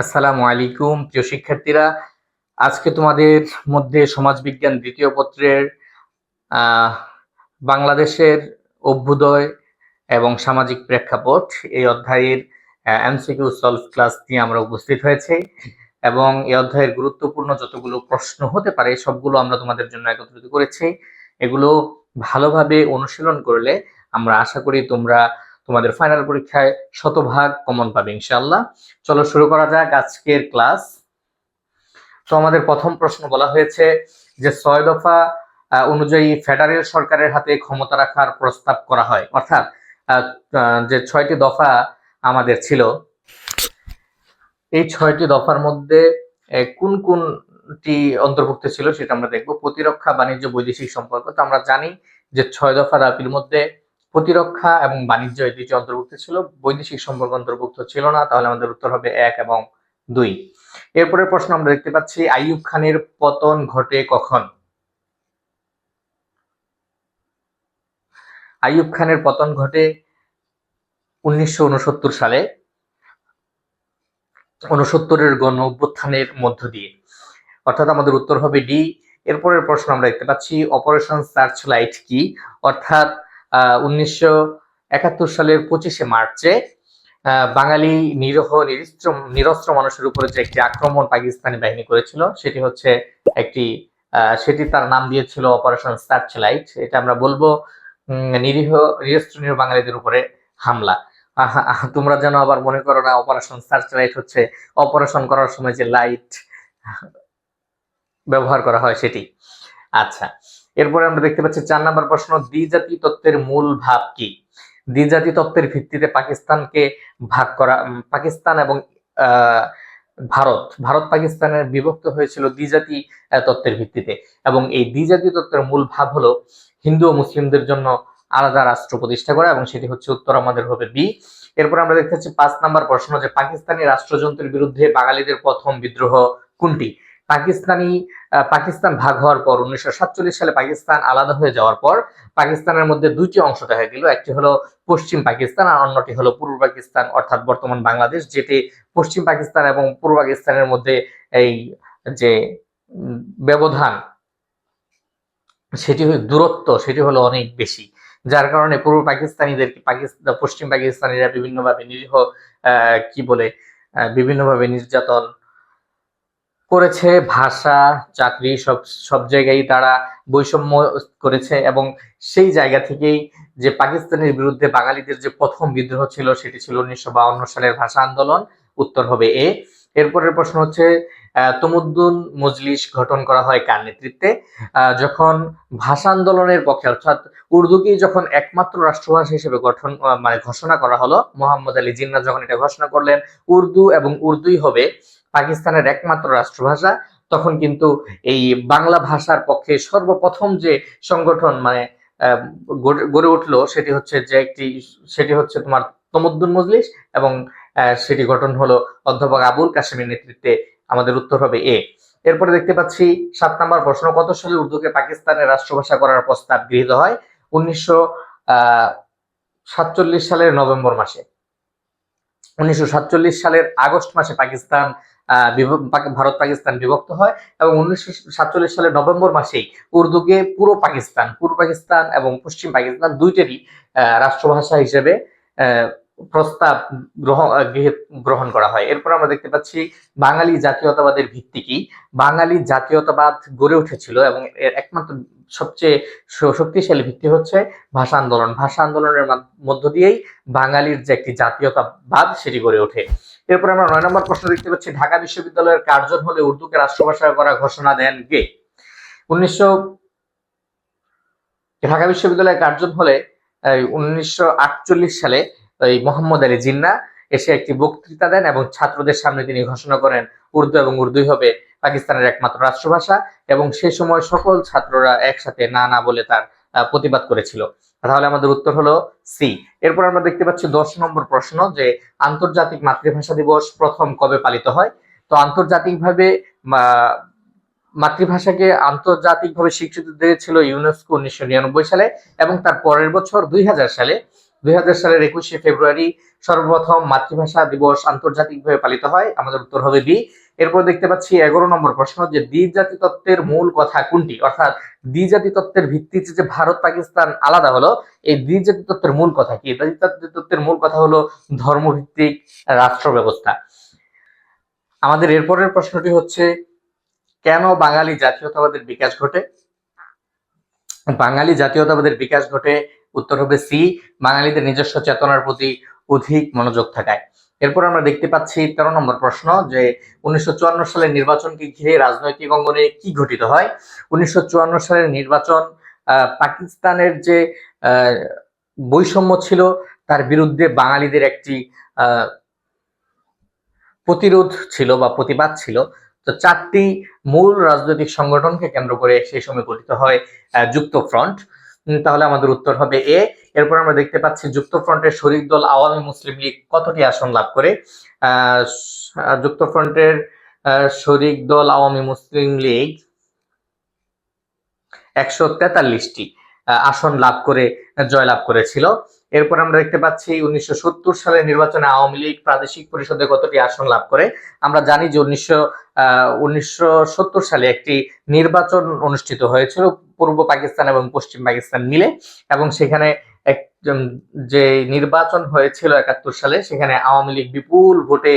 আসসালামু আলাইকুম, প্রিয় শিক্ষার্থীরা। আজকে তোমাদের মধ্যে সমাজবিজ্ঞান দ্বিতীয় পত্রের বাংলাদেশের অভ্যুদয় এবং সামাজিক প্রেক্ষাপট এই অধ্যায়ের এমসিকিউ সলভ ক্লাস নিয়ে আমরা উপস্থিত হয়েছে এবং এই অধ্যায়ের গুরুত্বপূর্ণ যতগুলো প্রশ্ন হতে পারে, সবগুলো আমরা তোমাদের জন্য একত্রিত করেছি। এগুলো ভালোভাবে অনুশীলন করলে আমরা আশা করি তোমরা তোমাদের ফাইনাল পরীক্ষায় শতভাগ কমন পাবে, ইনশাআল্লাহ। চলো শুরু করা যাক আজকের ক্লাস তো আমাদের প্রথম প্রশ্ন বলা হয়েছে যে ছয় দফা অনুযায়ী ফেডারেল সরকারের হাতে ক্ষমতা রাখার প্রস্তাব করা হয়। অর্থাৎ যে ছয়টি দফা আমাদের ছিল, এই ছয়টি দফার মধ্যে কোন কোনটি অন্তর্ভুক্ত ছিল সেটা আমরা দেখব। প্রতিরক্ষা, বাণিজ্য, বৈদেশিক সম্পর্ক। তো আমরা জানি যে ছয় দফা দাবির মধ্যে প্রতিরক্ষা এবং বাণিজ্য এই দুইটি অন্তর্ভুক্ত ছিল। বৈদেশিক সম্পর্ক অন্তর্ভুক্ত ছিল না, তাহলে আমাদের উত্তর হবে এক এবং দুই। এরপরের প্রশ্ন আমরা দেখতে পাচ্ছি, আইয়ুব খানের পতন ঘটে কখন? আইয়ুব খানের পতন ঘটে উনিশশো উনসত্তর সালে, উনসত্তরের গণ অভ্যুত্থানের মধ্য দিয়ে। অর্থাৎ আমাদের উত্তর হবে ডি। এরপরের প্রশ্ন আমরা দেখতে পাচ্ছি, অপারেশন সার্চ লাইট কি? অর্থাৎ উনিশশো একাত্তর সালের পঁচিশে মার্চে বাঙালি নিরহ, নিরস্ত্র নিরস্ত্র মানুষের উপরে যে একটি আক্রমণ পাকিস্তানি বাহিনী করেছিল, সেটি হচ্ছে একটি সেটি তার নাম দিয়েছিল অপারেশন সার্চ লাইট এটা আমরা বলব নিরীহ, নিরস্ত্র, নিরীহ বাঙালিদের উপরে হামলা। তোমরা যেন আবার মনে করো না অপারেশন সার্চ লাইট হচ্ছে অপারেশন করার সময় যে লাইট ব্যবহার করা হয় সেটি। আচ্ছা এরপরে আমরা দেখতে পাচ্ছি চার নম্বর প্রশ্ন, দ্বিজাতি তত্ত্বের মূল ভাব কি? দ্বিজাতি তত্ত্বের ভিত্তিতে পাকিস্তানকে ভাগ করা পাকিস্তান এবং ভারত ভারত পাকিস্তানের বিভক্ত হয়েছিল দ্বিজাতি তত্ত্বের ভিত্তিতে এবং এই দ্বিজাতি তত্ত্বের মূল ভাব হলো হিন্দু ও মুসলিমদের জন্য আলাদা রাষ্ট্র প্রতিষ্ঠা করা এবং সেটি হচ্ছে উত্তর আমাদের হবে বি। এরপর আমরা দেখতে পাচ্ছি পাঁচ নাম্বার প্রশ্ন যে পাকিস্তানি রাষ্ট্রযন্ত্রের বিরুদ্ধে বাঙালিদের প্রথম বিদ্রোহ কোনটি? পাকিস্তানি পাকিস্তান ভাগ হওয়ার পর উনিশশো সাতচল্লিশ সালে পাকিস্তান আলাদা হয়ে যাওয়ার পর পাকিস্তানের মধ্যে দুইটি অংশ দেখা গেল। একটি হলো পশ্চিম পাকিস্তান আর অন্যটি হলো পূর্ব পাকিস্তান, অর্থাৎ বর্তমান বাংলাদেশ, যেটি পশ্চিম পাকিস্তান এবং পূর্ব পাকিস্তানের মধ্যে এই যে ব্যবধান, সেটি দূরত্ব, সেটি হলো অনেক বেশি। যার কারণে পূর্ব পাকিস্তানিদেরকে পাকিস্তান পশ্চিম পাকিস্তানিরা বিভিন্নভাবে নিরীহ কি বলে বিভিন্নভাবে নির্যাতন করেছে, ভাষা, চাকরি, সব সব জায়গায় তারা বৈষম্য করেছে এবং সেই জায়গা থেকেই যে পাকিস্তানের বিরুদ্ধে বাঙালিদের যে প্রথম বিদ্রোহ ছিল সেটি ছিল উনিশশো সালের ভাষা আন্দোলন, উত্তর হবে এ। এরপরের প্রশ্ন হচ্ছে তমুদ্দুন মজলিস গঠন করা হয় কার নেতৃত্বে? যখন ভাষা আন্দোলনের পক্ষে, অর্থাৎ উর্দুকেই যখন একমাত্র রাষ্ট্রভাষা হিসেবে গঠন মানে ঘোষণা করা হলো, মোহাম্মদ আলী জিন্না যখন এটা ঘোষণা করলেন, উর্দু এবং উর্দুই হবে পাকিস্তানের একমাত্র রাষ্ট্রভাষা, তখন কিন্তু এই বাংলা ভাষার পক্ষে সর্বপ্রথম যে সংগঠন মানে গড়ে উঠল সেটি হচ্ছে যে একটি, সেটি হচ্ছে তোমার তমদ্দুন মজলিস এবং সেটি গঠন হলো অধ্যাপক আবুল কাশিমের নেতৃত্বে আমাদের উত্তর হবে এ। এরপরে দেখতে পাচ্ছি সাত নম্বর প্রশ্ন, কত সালে উর্দুকে পাকিস্তানের রাষ্ট্রভাষা করার প্রস্তাব গৃহীত হয়? উনিশশো সাতচল্লিশ সালের নভেম্বর মাসে। উনিশশো সাতচল্লিশ সালের আগস্ট মাসে পাকিস্তান ভারত, পাকিস্তান বিভক্ত হয় এবং উনিশশো সাতচল্লিশ সালের নভেম্বর মাসেই উর্দুকে পুরো পাকিস্তান, পূর্ব পাকিস্তান এবং পশ্চিম পাকিস্তান দুইটারই রাষ্ট্রভাষা হিসেবে প্রস্তাব গ্রহণ করা হয়। এরপর আমরা দেখতে পাচ্ছি বাঙালি জাতীয়তাবাদের ভিত্তি কি? বাঙালি জাতীয়তাবাদ গড়ে উঠেছিল এবং এর একমাত্র সবচেয়ে শক্তিশালী ভিত্তি হচ্ছে ভাষা আন্দোলন। ভাষা আন্দোলনের মাধ- মধ্য দিয়েই বাঙালির যে একটি জাতীয়তাবাদ সেটি গড়ে ওঠে। এরপর আমরা নয় নম্বর প্রশ্ন দেখতে পাচ্ছি, ঢাকা বিশ্ববিদ্যালয়ের কার্জন হলে উর্দুকে রাষ্ট্রভাষা করা ঘোষণা দেন কে? উনিশশো ঢাকা বিশ্ববিদ্যালয়ের কার্জন হলে উনিশশো সালে এই মোহাম্মদ আলী জিন্না এসে একটি বক্তৃতা দেন এবং ছাত্রদের সামনে তিনি ঘোষণা করেন, উর্দু এবং উর্দুই হবে পাকিস্তানের একমাত্র রাষ্ট্রভাষা এবং সে সময় সকল ছাত্ররা একসাথে না না বলে তার প্রতিবাদ করেছিল। তাহলে আমাদের উত্তর হলো সি এরপর আমরা দেখতে পাচ্ছি দশ নম্বর প্রশ্ন যে আন্তর্জাতিক মাতৃভাষা দিবস প্রথম কবে পালিত হয়? তো আন্তর্জাতিকভাবে মাতৃভাষাকে আন্তর্জাতিকভাবে স্বীকৃতি দিয়েছিল ইউনেস্কো উনিশশো নিরানব্বই সালে এবং তার পরের বছর দুই হাজার সালে। দুই সালের একুশে ফেব্রুয়ারি সর্বপ্রথম মাতৃভাষা দিবস আন্তর্জাতিকভাবে পালিত হয়। আমাদের উত্তর হবে বি। এরপর দেখতে পাচ্ছি এগারো নম্বর প্রশ্ন যে দ্বিজাতি তত্ত্বের মূল কথা কোনটি? অর্থাৎ দ্বিজাতি তত্ত্বের ভিত্তিতে যে ভারত পাকিস্তান আলাদা হলো, এই দ্বিজাতি তত্ত্বের মূল কথা কি? দ্বিজাতি তত্ত্বের মূল কথা হলো ধর্মভিত্তিক রাষ্ট্র ব্যবস্থা আমাদের এরপরের প্রশ্নটি হচ্ছে, কেন বাঙালি জাতীয়তাবাদের বিকাশ ঘটে? বাঙালি জাতীয়তাবাদের বিকাশ ঘটে উত্তর হবে সি, বাঙালিদের নিজস্ব চেতনার প্রতি অধিক মনোযোগ থাকায়। এরপর আমরা দেখতে পাচ্ছি তেরো নম্বর প্রশ্ন যে উনিশশো সালের নির্বাচনকে ঘিরে রাজনৈতিক অঙ্গনে কি ঘটিত হয়? উনিশশো চুয়ান্ন সালের নির্বাচন পাকিস্তানের যে বৈষম্য ছিল, তার বিরুদ্ধে বাঙালিদের একটি প্রতিরোধ ছিল বা প্রতিবাদ ছিল। তো চারটি মূল রাজনৈতিক সংগঠনকে কেন্দ্র করে সেই সময় গঠিত হয় যুক্ত ফ্রন্ট তাহলে আমাদের উত্তর হবে এ। এরপর আমরা দেখতে পাচ্ছি যুক্তফ্রন্টের শরিক দল আওয়ামী মুসলিম লীগ কতটি আসন লাভ করে? যুক্ত ফ্রন্টের শরিক দল আওয়ামী মুসলিম লীগ একশো তেতাল্লিশটি আসন লাভ করে, জয়লাভ করেছিল। এরপর আমরা দেখতে পাচ্ছি উনিশশো সালের নির্বাচনে আওয়ামী লীগ প্রাদেশিক পরিষদে কতটি আসন লাভ করে? আমরা জানি যে উনিশশো সালে একটি নির্বাচন অনুষ্ঠিত হয়েছিল। পূর্ব পাকিস্তান এবং পশ্চিম পাকিস্তান মিলে এবং সেখানে এক যে নির্বাচন হয়েছিল একাত্তর সালে, সেখানে আওয়ামী লীগ বিপুল ভোটে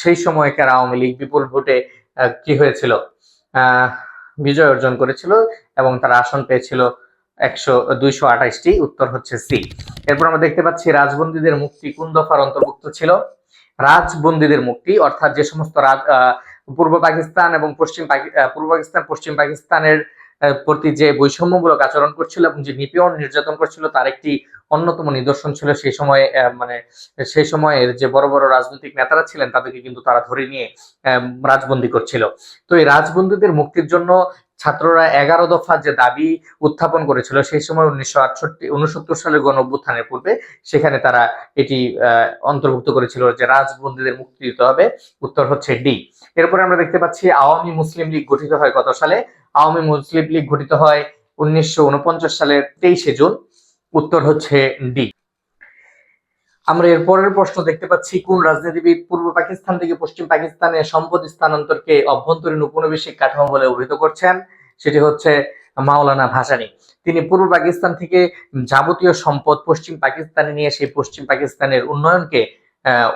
সেই সময়কার আওয়ামী লীগ বিপুল ভোটে কি হয়েছিল? বিজয় অর্জন করেছিল এবং তারা আসন পেয়েছিল একশো, দুইশো আঠাইশটি উত্তর হচ্ছে সি। এরপর আমরা দেখতে পাচ্ছি রাজবন্দীদের মুক্তি কোন দফার অন্তর্ভুক্ত ছিল? রাজবন্দীদের মুক্তি, অর্থাৎ যে সমস্ত রাজ পূর্ব পাকিস্তান এবং পশ্চিম পূর্ব পাকিস্তান, পশ্চিম পাকিস্তানের প্রতি যে বৈষম্যমূলক আচরণ করছিল এবং যে নিপীড়ন নির্যাতন করছিল, তার একটি অন্যতম নিদর্শন ছিল সেই সময় মানে সেই সময়ের যে বড় বড় রাজনৈতিক নেতারা ছিলেন, তাদেরকে কিন্তু তারা ধরে নিয়ে রাজবন্দি করছিল। তো এই রাজবন্দীদের মুক্তির জন্য ছাত্ররা এগারো দফা যে দাবি উত্থাপন করেছিল, সেই সময় উনিশশো আটষট্টি উনসত্তর সালের গণ পূর্বে সেখানে তারা এটি অন্তর্ভুক্ত করেছিল যে রাজবন্দীদের মুক্তি দিতে হবে। উত্তর হচ্ছে ডি। এরপরে আমরা দেখতে পাচ্ছি আওয়ামী মুসলিম লীগ গঠিত হয় কত সালে? আওয়ামী মুসলিম লীগ গঠিত হয় উনিশশো সালের তেইশে জুন, উত্তর হচ্ছে ডি। আমরা এর পরের প্রশ্ন দেখতে পাচ্ছি, কোন রাজনীতিবিদ পূর্ব পাকিস্তান থেকে পশ্চিম পাকিস্তানে সম্পদ স্থানান্তরকে অভ্যন্তরীণ উপনিবেশিক কাঠামো বলে অভিহিত করছেন? সেটি হচ্ছে মাওলানা ভাসানি। তিনি পূর্ব পাকিস্তান থেকে যাবতীয় সম্পদ পশ্চিম পাকিস্তানে নিয়ে সেই পশ্চিম পাকিস্তানের উন্নয়নকে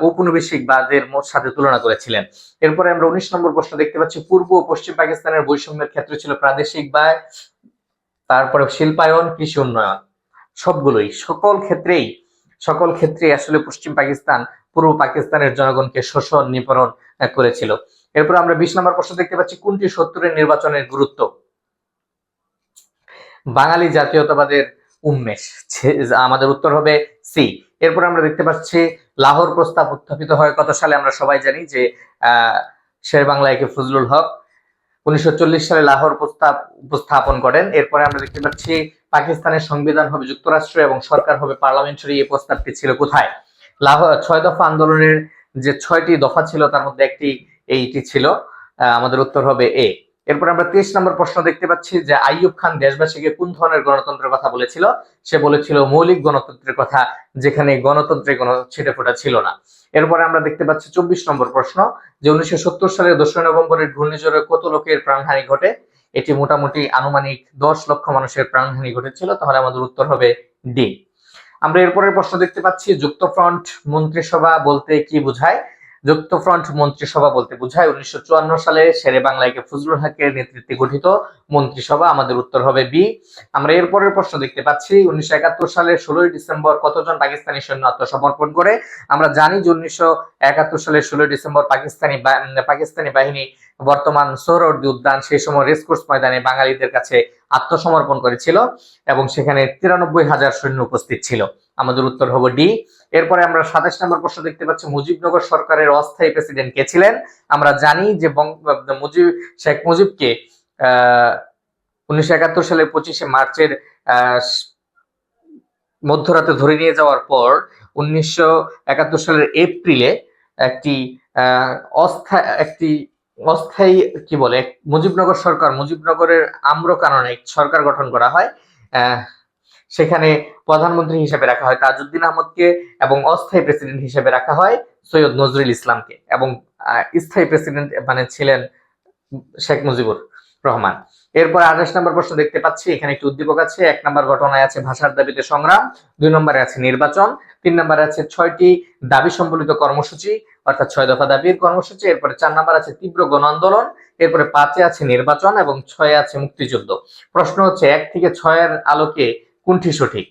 ঔপনিবেশিকবাদের সাথে তুলনা করেছিলেন। এরপরে আমরা উনিশ নম্বর প্রশ্ন দেখতে পাচ্ছি, পূর্ব ও পশ্চিম পাকিস্তানের বৈষম্যের ক্ষেত্রে ছিল প্রাদেশিক ব্যয়, তারপরে শিল্পায়ন, কৃষি উন্নয়ন। সবগুলোই সকল ক্ষেত্রেই, সকল ক্ষেত্রে আসলে পশ্চিম পাকিস্তান পূর্ব পাকিস্তানের জনগণকে শোষণ, নিপরণ করেছিল। এরপর আমরা বিশ নম্বর প্রশ্ন দেখতে পাচ্ছি, কোনটি সত্তরের নির্বাচনের গুরুত্ব? বাঙালি জাতীয়তাবাদের উন্মেষ আমাদের উত্তর হবে সি এরপর আমরা দেখতে পাচ্ছি লাহোর প্রস্তাব উত্থাপিত হয় কত সালে আমরা সবাই জানি যে শের বাংলা একে ফজলুল হক। উনিশশো চল্লিশ সালে লাহোর প্রস্তাব উপস্থাপন করেন। এরপরে আমরা দেখতে পাচ্ছি পাকিস্তানের সংবিধান হবে যুক্তরাষ্ট্র এবং সরকার হবে পার্লামেন্টারি। এই প্রস্তাবটি ছিল কোথায়? লাহোর ছয় দফা আন্দোলনের যে ছয়টি দফা ছিল, তার মধ্যে একটি এইটি ছিল। আমাদের উত্তর হবে এ। এরপর আমরা তেইশ নম্বর প্রশ্ন দেখতে পাচ্ছি যে আইয়ুব খান দেশবাসীকে কোন ধরনের গণতন্ত্রের কথা বলেছিল? সে বলেছিল মৌলিক গণতন্ত্রের কথা, যেখানে গণতন্ত্রের কোনো ছেটে ফোটা ছিল না। এরপরে আমরা দেখতে পাচ্ছি চব্বিশ নম্বর প্রশ্ন যে উনিশশো সত্তর সালের দোসরা নভেম্বরের ঘূর্ণিঝড়ে কত লোকের প্রাণহানি ঘটে? এটি মোটামুটি আনুমানিক দশ লক্ষ মানুষের প্রাণহানি ঘটেছিল, তাহলে আমাদের উত্তর হবে ডি। আমরা এরপরের প্রশ্ন দেখতে পাচ্ছি, যুক্তফ্রন্ট মন্ত্রিসভা বলতে কি বোঝায়? যুক্তফ্রন্ট মন্ত্রিসভা বলতে বোঝায় উনিশশো চুয়ান্ন সালে শেরে বাংলাকে ফজলুল হকের নেতৃত্বে গঠিত মন্ত্রিসভা। আমাদের উত্তর হবে বি। আমরা এরপরের প্রশ্ন দেখতে পাচ্ছি, উনিশশো সালের ষোলোই ডিসেম্বর কতজন পাকিস্তানি সৈন্য আত্মসমর্পণ করে? আমরা জানি যে উনিশশো সালের ষোলোই ডিসেম্বর পাকিস্তানি পাকিস্তানি বাহিনী বর্তমান সোহরওয়ার্দী উদ্যান, সেই সময় রেসকোর্স ময়দানে বাঙালিদের কাছে আত্মসমর্পণ করেছিল এবং সেখানে তিরানব্বই হাজার সৈন্য উপস্থিত ছিল। আমাদের উত্তর হব ডি। এরপরে আমরা সাতাশ নম্বর প্রশ্ন দেখতে পাচ্ছি, মুজিবনগর সরকারের অস্থায়ী প্রেসিডেন্ট কে ছিলেন? আমরা জানি যে মুজিব শেখ মুজিবকে, আহ, উনিশশো একাত্তর সালের পঁচিশে মার্চের মধ্যরাতে ধরে নিয়ে যাওয়ার পর উনিশশো একাত্তর সালের এপ্রিলে একটি অস্থায়ী একটি অস্থায়ী, কি বলে, মুজিবনগর সরকার, মুজিবনগরের আম্র কারণে সরকার গঠন করা হয় সেখানে প্রধানমন্ত্রী হিসেবে রাখা হয় তাজউদ্দিন আহমদকে এবং অস্থায়ী প্রেসিডেন্ট হিসেবে রাখা হয় সৈয়দ নজরুল ইসলামকে এবং স্থায়ী প্রেসিডেন্ট মানে ছিলেন শেখ মুজিবুর রহমান। এরপর আঠাশ নম্বর প্রশ্ন দেখতে পাচ্ছি, এখানে একটি উদ্দীপক আছে, এক নম্বর ঘটনায় আছে ভাষার দাবিতে সংগ্রাম, দুই নম্বরে আছে নির্বাচন, তিন নম্বরে আছে ছয়টি দাবি সম্বলিত কর্মসূচি অর্থাৎ ছয় দফা দাবির কর্মসূচি, এরপরে চার নম্বর আছে তীব্র গণ আন্দোলন এরপরে পাঁচে আছে নির্বাচন এবং ছয়ে আছে মুক্তিযুদ্ধ। প্রশ্ন হচ্ছে, এক থেকে ছয়ের আলোকে কোনটি সঠিক?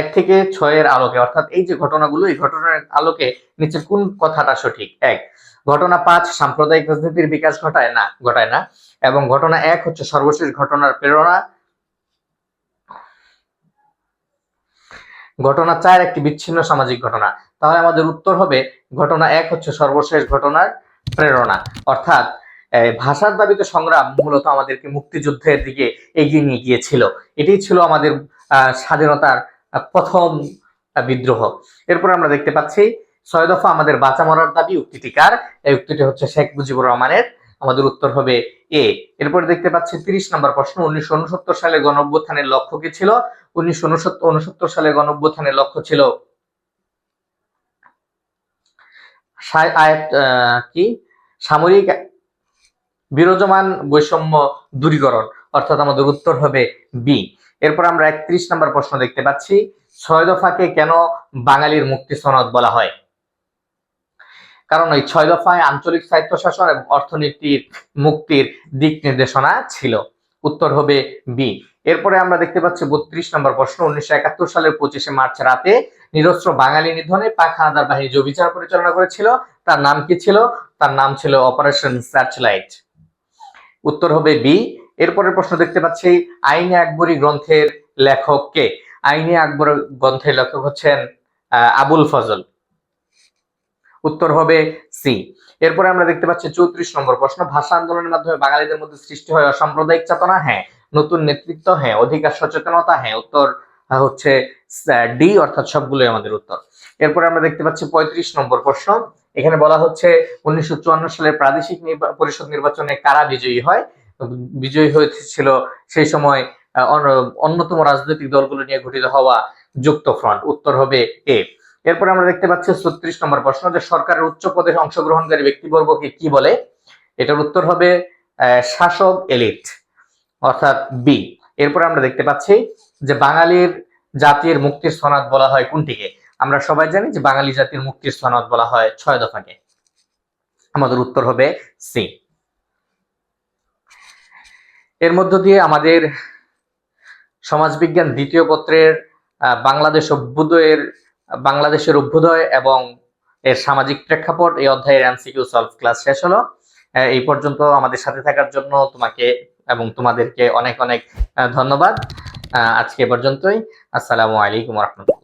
এক থেকে ছয়ের আলোকে, অর্থাৎ এই যে ঘটনাগুলো, এই ঘটনার আলোকে নিচে কোন কথাটা সঠিক? এক, ঘটনা পাঁচ, সাম্প্রদায়িক রাজনীতির বিকাশ ঘটায় না ঘটায় না। এবং ঘটনা এক হচ্ছে সর্বশেষ ঘটনার প্রেরণা। ঘটনা চার, একটি বিচ্ছিন্ন সামাজিক ঘটনা। তাহলে আমাদের উত্তর হবে, ঘটনা এক হচ্ছে সর্বশেষ ঘটনার প্রেরণা। অর্থাৎ ভাষার দাবিতে সংগ্রাম মূলত আমাদেরকে মুক্তিযুদ্ধের দিকে এগিয়ে নিয়ে গিয়েছিল। এটাই ছিল আমাদের স্বাধীনতার প্রথম বিদ্রোহ। এরপর আমরা দেখতে পাচ্ছি, ছয় দফা আমাদের বাঁচা মরার দাবি, উক্তিটিকার। এই উক্তিটি হচ্ছে শেখ মুজিবুর রহমানের। আমাদের উত্তর হবে এ। এরপরে দেখতে পাচ্ছি, তিরিশ নম্বর প্রশ্ন, উনিশশো উনসত্তর সালে গণ অভ্যুত্থানের লক্ষ্য কি ছিল? উনিশশো উনসত্তর সালে গণ অভ্যুত্থানের লক্ষ্য ছিল সা- কি? সামরিক বিরাজমান বৈষম্য দূরীকরণ, অর্থাৎ আমাদের উত্তর হবে বি এরপর আমরা একত্রিশ নম্বর প্রশ্ন দেখতে পাচ্ছি, ছয় দফাকে কেন বাঙালির মুক্তি সনদ বলা হয়? কারণ ওই ছয় দফায় আঞ্চলিক স্বায়ত্তশাসন এবং অর্থনীতির মুক্তির দিক নির্দেশনা ছিল। উত্তর হবে বি এরপরে আমরা দেখতে পাচ্ছি বত্রিশ নম্বর প্রশ্ন। উনিশশো একাত্তর সালের পঁচিশে মার্চ রাতে নিরস্ত্র বাঙালি নিধনে পাক হানাদার বাহিনী যে অভিযান পরিচালনা করেছিল, তার নাম কি ছিল? তার নাম ছিল অপারেশন সার্চলাইট উত্তর হবে বি এরপরের প্রশ্ন দেখতে পাচ্ছি, আইনে আকবরী গ্রন্থের লেখক কে? আইনে আকবর গ্রন্থের লেখক হচ্ছেন আবুল ফজল। উত্তর হবে সি এরপরে আমরা দেখতে পাচ্ছি চৌত্রিশ নম্বর প্রশ্ন, ভাষা আন্দোলনের মাধ্যমে বাঙালিদের মধ্যে সৃষ্টি হয় অসাম্প্রদায়িক চেতনা? হ্যাঁ নতুন নেতৃত্ব হ্যাঁ অধিকার, সচেতনতা হ্যাঁ উত্তর হচ্ছে ডি, অর্থাৎ সবগুলোই আমাদের উত্তর। এরপরে আমরা দেখতে পাচ্ছি পঁয়ত্রিশ নম্বর প্রশ্ন। এখানে বলা হচ্ছে, উনিশশো চুয়ান্ন সালের প্রাদেশিক পরিষদ নির্বাচনে কারা বিজয়ী হয়? বিজয়ী হয়েছিল সেই সময় অন্যতম রাজনৈতিক দলগুলো নিয়ে গঠিত হওয়া যুক্ত ফ্রন্ট। উত্তর হবে এ। এরপরে আমরা দেখতে পাচ্ছি ছত্রিশ নম্বর প্রশ্ন যে সরকারের উচ্চ পদে অংশগ্রহণকারী ব্যক্তিবর্গকে কি বলে? এটার উত্তর হবে শাসক এলিট। অর্থাৎ বি এরপর আমরা দেখতে পাচ্ছি যে বাঙালির জাতির মুক্তির সনদ বলা হয় কোনটিকে? আমরা সবাই জানি যে বাঙালি জাতির মুক্তির সনদ বলা হয় ছয় দফাকে। আমাদের উত্তর হবে সি এর মধ্য দিয়ে আমাদের সমাজবিজ্ঞান দ্বিতীয় পত্রের বাংলাদেশ অভ্যুদয়ের, বাংলাদেশের অভ্যুদয় এবং এর সামাজিক প্রেক্ষাপট এই অধ্যায়ের এমসিকিউ সলভ ক্লাস শেষ হলো। এই পর্যন্ত আমাদের সাথে থাকার জন্য তোমাকে এবং তোমাদেরকে অনেক অনেক ধন্যবাদ। আজকে পর্যন্তই। আসসালামু আলাইকুম রহমতুল্লাহ।